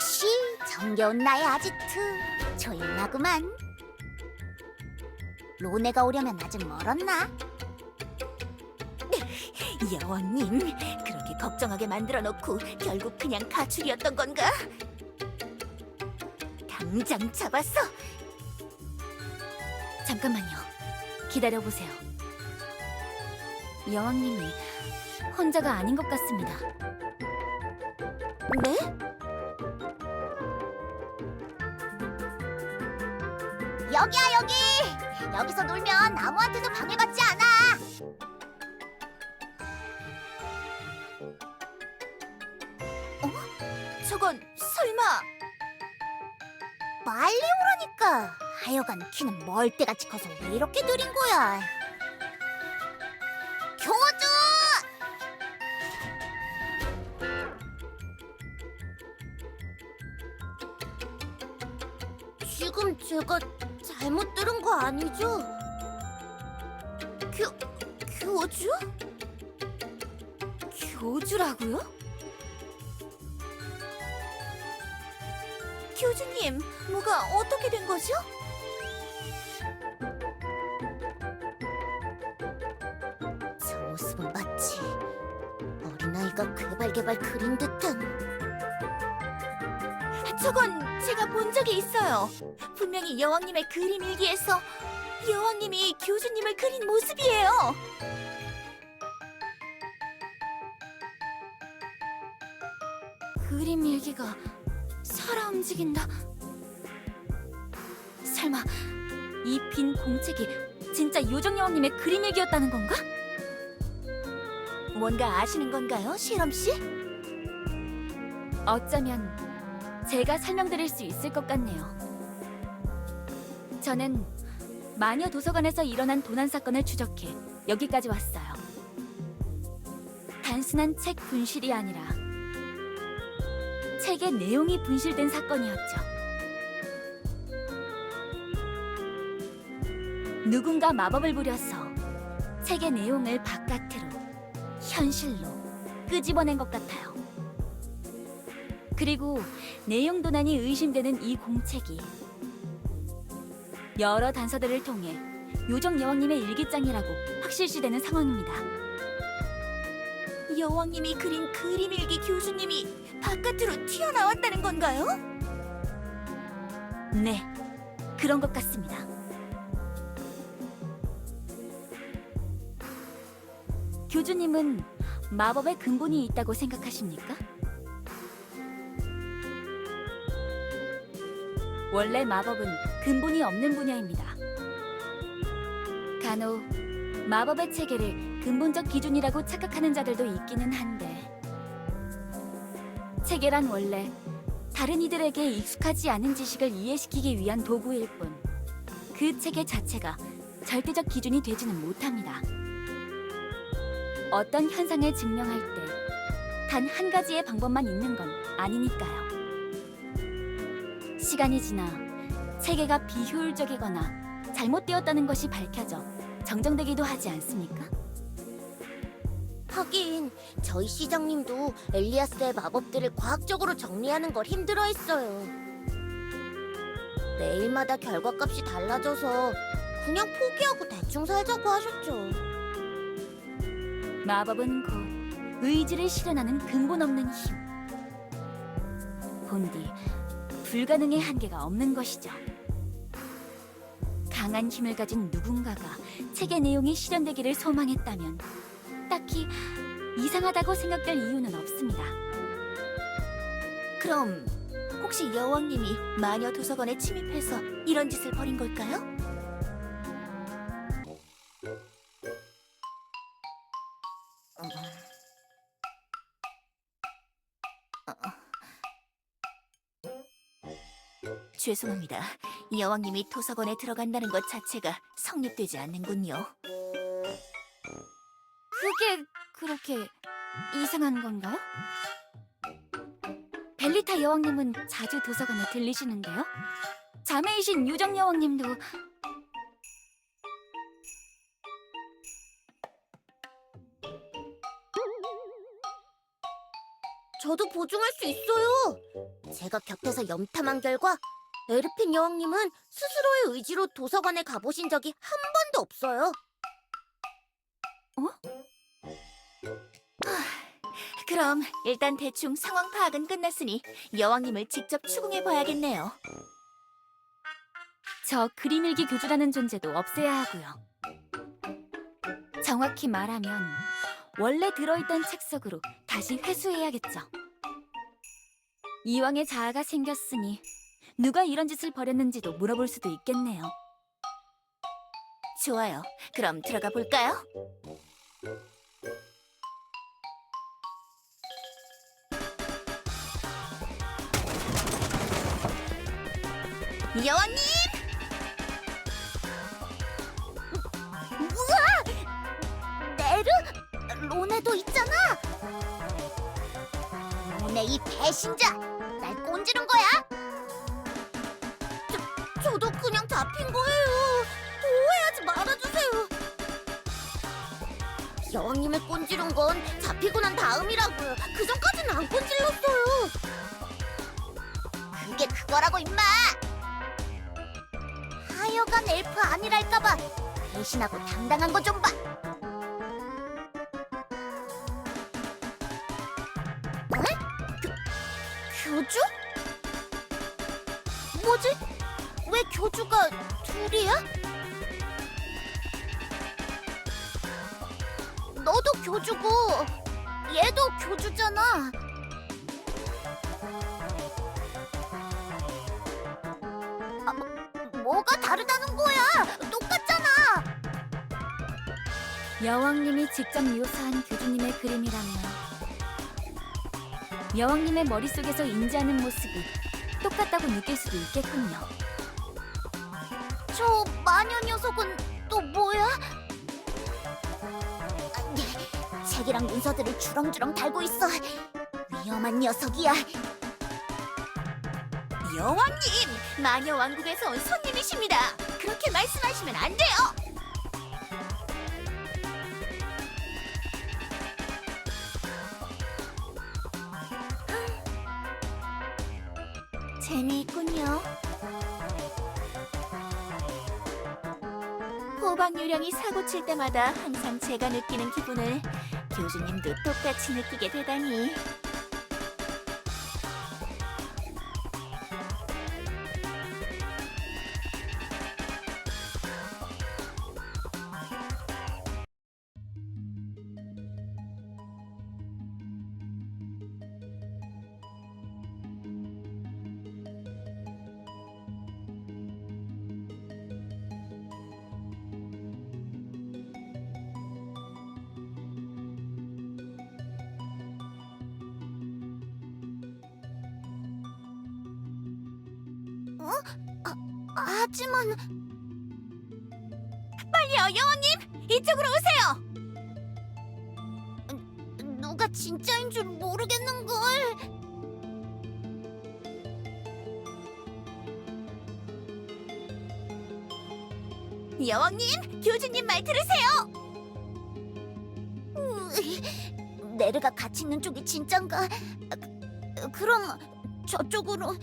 역시 정겨운 나의 아지트 조용하구만 로네가 오려면 아직 멀었나? 여왕님, 그렇게 걱정하게 만들어 놓고 결국 그냥 가출이었던 건가? 당장 잡았어. 잠깐만요. 기다려보세요. 여왕님이 혼자가 아닌 것 같습니다. 네? 여기야 여기. 여기서 놀면 아무한테도 방해받지 않아. 저건 설마. 빨리 오라니까. 하여간 키는 멀대같이 커서 왜 이렇게 느린 거야? 교주! 지금 제가 잘못 들은 거 아니죠? 교 교주? 교주라고요? 교주님, 뭐가 어떻게 된 거죠? 저 모습은 마치 어린아이가 개발개발 그린 듯한 저건 제가 본 적이 있어요. 분명히 여왕님의 그림 일기에서 여왕님이 교주님을 그린 모습이에요. 그림 일기가 살아 움직인다. 설마 이 빈 공책이 진짜 요정 여왕님의 그림 일기였다는 건가? 뭔가 아시는 건가요, 실험 씨? 어쩌면 제가 설명드릴 수 있을 것 같네요. 저는 마녀 도서관에서 일어난 도난 사건을 추적해 여기까지 왔어요. 단순한 책 분실이 아니라 책의 내용이 분실된 사건이었죠. 누군가 마법을 부려서 책의 내용을 바깥으로 현실로 끄집어낸 것 같아요. 그리고 내용 도난이 의심되는 이 공책이 여러 단서들을 통해 요정 여왕님의 일기장이라고 확실시되는 상황입니다. 여왕님이 그린 그림 일기 교주님이 바깥으로 튀어나왔다는 건가요? 네, 그런 것 같습니다. 교주님은 마법의 근본이 있다고 생각하십니까? 원래 마법은 근본이 없는 분야입니다. 간혹 마법의 체계를 근본적 기준이라고 착각하는 자들도 있기는 한데 체계란 원래 다른 이들에게 익숙하지 않은 지식을 이해시키기 위한 도구일 뿐 그 체계 자체가 절대적 기준이 되지는 못합니다. 어떤 현상을 증명할 때 단 한 가지의 방법만 있는 건 아니니까요. 시간이 지나 체계가 비효율적이거나 잘못되었다는 것이 밝혀져 정정되기도 하지 않습니까? 하긴 저희 시장님도 엘리아스의 마법들을 과학적으로 정리하는 걸 힘들어했어요. 매일마다 결과값이 달라져서 그냥 포기하고 대충 살자고 하셨죠. 마법은 곧 의지를 실현하는 근본 없는 힘. 본디 불가능의 한계가 없는 것이죠. 강한 힘을 가진 누군가가 책의 내용이 실현되기를 소망했다면 딱히 이상하다고 생각될 이유는 없습니다. 그럼 혹시 여왕님이 마녀 도서관에 침입해서 이런 짓을 벌인 걸까요? 죄송합니다. 여왕님이 도서관에 들어간다는 것 자체가 성립되지 않는군요. 그게 그렇게 이상한 건가요? 벨리타 여왕님은 자주 도서관에 들리시는데요. 자매이신 유정 여왕님도 저도 보증할 수 있어요. 제가 곁에서 염탐한 결과 에르핀 여왕님은 스스로의 의지로 도서관에 가보신 적이 한 번도 없어요. 그럼 일단 대충 상황 파악은 끝났으니 여왕님을 직접 추궁해 봐야겠네요. 저 그림일기 교주라는 존재도 없애야 하고요. 정확히 말하면 원래 들어있던 책 속으로 다시 회수해야겠죠. 이왕의 자아가 생겼으니 누가 이런 짓을 벌였는지도 물어볼 수도 있겠네요. 좋아요. 그럼 들어가 볼까요? 여왕님! 네르? 로네도 있잖아. 로네 이 배신자, 날 꼰지른 거야? 여왕님을 꼰지른 건 잡히고 난 다음이라고요. 그 전까지는 안 꼰질렀어요. 그게 그거라고 임마. 하여간 엘프 아니랄까봐 배신하고 당당한 거 좀 봐. 에? 교, 교주? 뭐지? 왜 교주가 둘이야? 너도 교주고 얘도 교주잖아. 아, 뭐, 뭐가 다르다는 거야? 똑같잖아. 여왕님이 직접 묘사한 교주님의 그림이라면 여왕님의 머릿속에서 인지하는 모습이 똑같다고 느낄 수도 있겠군요. 저 마녀 녀석은 또 뭐야? 예, 책이랑 문서들을 주렁주렁 달고 있어. 위험한 녀석이야. 여왕님! 마녀 왕국에서 온 손님이십니다. 그렇게 말씀하시면 안 돼요. 재미있군요. 호박 유령이 사고 칠 때마다 항상 제가 느끼는 기분을 교주님도 똑같이 느끼게 되다니. 하지만 빨리요, 여왕님! 이쪽으로 오세요! 누가 진짜인 줄 모르겠는 걸. 여왕님, 교주님 말 들으세요! 네르가 같이 있는 쪽이 진짠가? 그- 그럼 저쪽으로